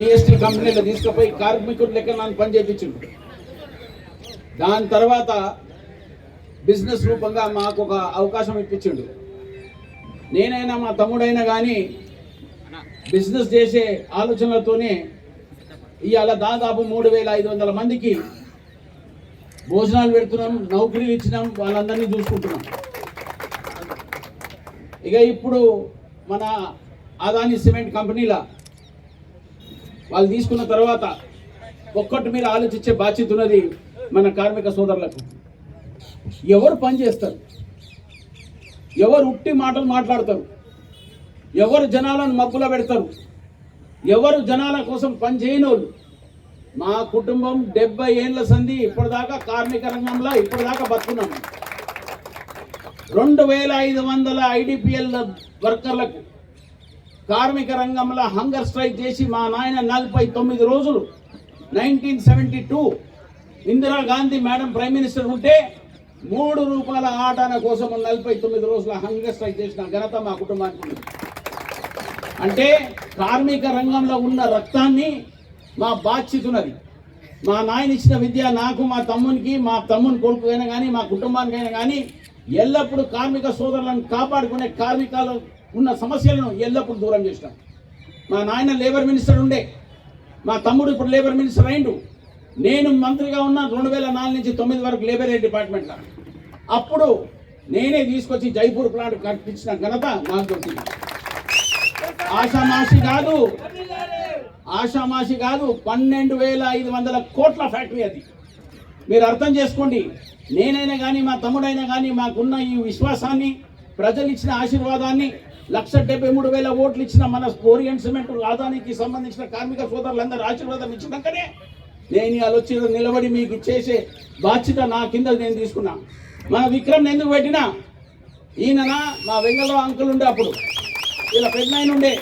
GST కంపెనీలు తీసుకుపోయి కార్మికుడు లెక్క నన్ను పని దాని తర్వాత బిజినెస్ రూపంగా మాకు ఒక అవకాశం ఇప్పించిండు. నేనైనా మా తమ్ముడైనా కానీ బిజినెస్ చేసే ఆలోచనలతోనే ఇవాళ దాదాపు మూడు వేల ఐదు వందల మందికి భోజనాలు పెడుతున్నాం నౌకరీలు ఇచ్చినాం వాళ్ళందరినీ చూసుకుంటున్నాం. ఇక ఇప్పుడు మన అదాని సిమెంట్ కంపెనీల వాళ్ళు తీసుకున్న తర్వాత ఒక్కటి మీరు ఆలోచించే బాధ్యత ఉన్నది మన కార్మిక సోదరులకు. ఎవరు పని చేస్తారు? ఎవరు ఉట్టి మాటలు మాట్లాడతారు? ఎవరు జనాలను మబ్బులో పెడతారు? ఎవరు జనాల కోసం పని వాళ్ళు మా కుటుంబం డెబ్బై ఏళ్ళ సంధి ఇప్పటిదాకా కార్మిక రంగంలో ఇప్పటిదాకా బతుకున్నాం. రెండు వేల ఐదు వందల ఐడిపిఎల్ వర్కర్లకు కార్మిక రంగంలో హంగర్ స్ట్రైక్ చేసి మా నాయన నలభై తొమ్మిది రోజులు nineteen seventy two Indira Gandhi madam prime minister ఉంటే మూడు రూపాయల ఆటాన కోసం నలభై తొమ్మిది రోజుల హంగర్ స్ట్రైక్ చేసిన ఘనత మా కుటుంబానికి ఉంది. అంటే కార్మిక రంగంలో ఉన్న రక్తాన్ని మా బాధ్యతున్నది మా నాయన ఇచ్చిన విద్య నాకు మా తమ్మునికి మా తమ్ముని కొడుకు కానీ మా కుటుంబానికైనా కానీ ఎల్లప్పుడూ కార్మిక సోదరులను కాపాడుకునే కార్మికాలు ఉన్న సమస్యలను ఎల్లప్పుడూ దూరం చేసినాం. మా నాయన లేబర్ మినిస్టర్ ఉండే మా తమ్ముడు ఇప్పుడు లేబర్ మినిస్టర్ అయిండు. నేను మంత్రిగా ఉన్న రెండు వేల నాలుగు నుంచి తొమ్మిది వరకు లేబర్ డిపార్ట్మెంట్లో. అప్పుడు నేనే తీసుకొచ్చి జైపూర్ ప్లాంట్ కట్టించిన ఘనత నాకు దొరికింది. ఆషామాషి కాదు ఆషామాషి కాదు పన్నెండు వేల ఐదు వందల కోట్ల ఫ్యాక్టరీ అది. మీరు అర్థం చేసుకోండి నేనైనా కానీ మా తమ్ముడైనా కానీ మాకున్న ఈ విశ్వాసాన్ని ప్రజలు ఇచ్చిన ఆశీర్వాదాన్ని లక్ష డెబ్బై మూడు వేల ఓట్లు ఇచ్చిన మన ఓరియంట్ సిమెంట్ ఆదానికి సంబంధించిన కార్మిక సోదరులందరూ ఆశీర్వాదం ఇచ్చినాకనే నేను ఇవాళ వచ్చి నిలబడి మీకు చేసే బాధ్యత నా కింద నేను తీసుకున్నా. మన విక్రమ్ ఎందుకు పెట్టినా? ఈయన మా వెంగళ అంకుల్ ఉండే అప్పుడు. ఇలా పెద్ద ఉండే.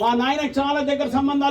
మా నాయనకు చాలా దగ్గర సంబంధాలు